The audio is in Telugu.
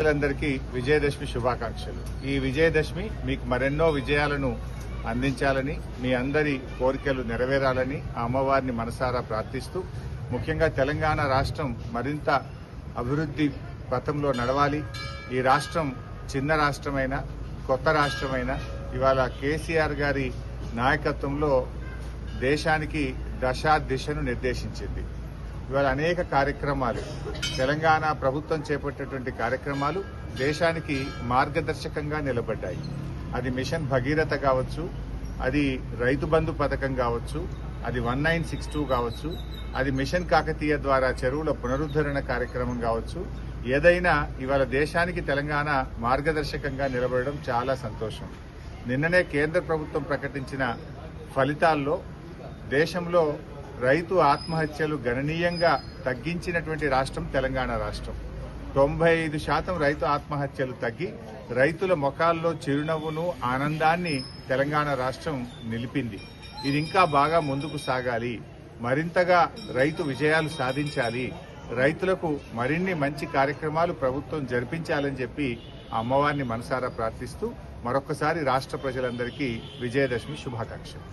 ప్రజలందరికీ విజయదశమి శుభాకాంక్షలు. ఈ విజయదశమి మీకు మరెన్నో విజయాలను అందించాలని మీ అందరి కోరికలు నెరవేరాలని ఆ అమ్మవారిని మనసారా ప్రార్థిస్తూ ముఖ్యంగా తెలంగాణ రాష్ట్రం మరింత అభివృద్ధి పథంలో నడవాలి. ఈ రాష్ట్రం చిన్న రాష్ట్రమైన కొత్త రాష్ట్రమైన ఇవాళ కేసీఆర్ గారి నాయకత్వంలో దేశానికి దశ దిశను నిర్దేశించింది. ఇవాళ అనేక కార్యక్రమాలు. తెలంగాణ ప్రభుత్వం చేపట్టేటువంటి కార్యక్రమాలు దేశానికి మార్గదర్శకంగా నిలబడ్డాయి. అది మిషన్ భగీరథ కావచ్చు అది రైతు బంధు పథకం కావచ్చు అది వన్ నైన్ సిక్స్ టూ కావచ్చు అది మిషన్ కాకతీయ ద్వారా చెరువుల పునరుద్ధరణ కార్యక్రమం కావచ్చు. ఏదైనా ఇవాళ దేశానికి తెలంగాణ మార్గదర్శకంగా నిలబడడం చాలా సంతోషం. నిన్ననే కేంద్ర ప్రభుత్వం ప్రకటించిన ఫలితాల్లో దేశంలో రైతు ఆత్మహత్యలు గణనీయంగా తగ్గించినటువంటి రాష్ట్రం తెలంగాణ రాష్ట్రం. తొంభై ఐదు శాతం రైతు ఆత్మహత్యలు తగ్గి రైతుల ముఖాల్లో చిరునవ్వును ఆనందాన్ని తెలంగాణ రాష్ట్రం నిలిపింది. ఇది ఇంకా బాగా ముందుకు సాగాలి. మరింతగా రైతు విజయాలు సాధించాలి. రైతులకు మరిన్ని మంచి కార్యక్రమాలు ప్రభుత్వం జరిపించాలని చెప్పి అమ్మవారిని మనసారా ప్రార్థిస్తూ మరొకసారి రాష్ట్ర ప్రజలందరికీ విజయదశమి శుభాకాంక్షలు.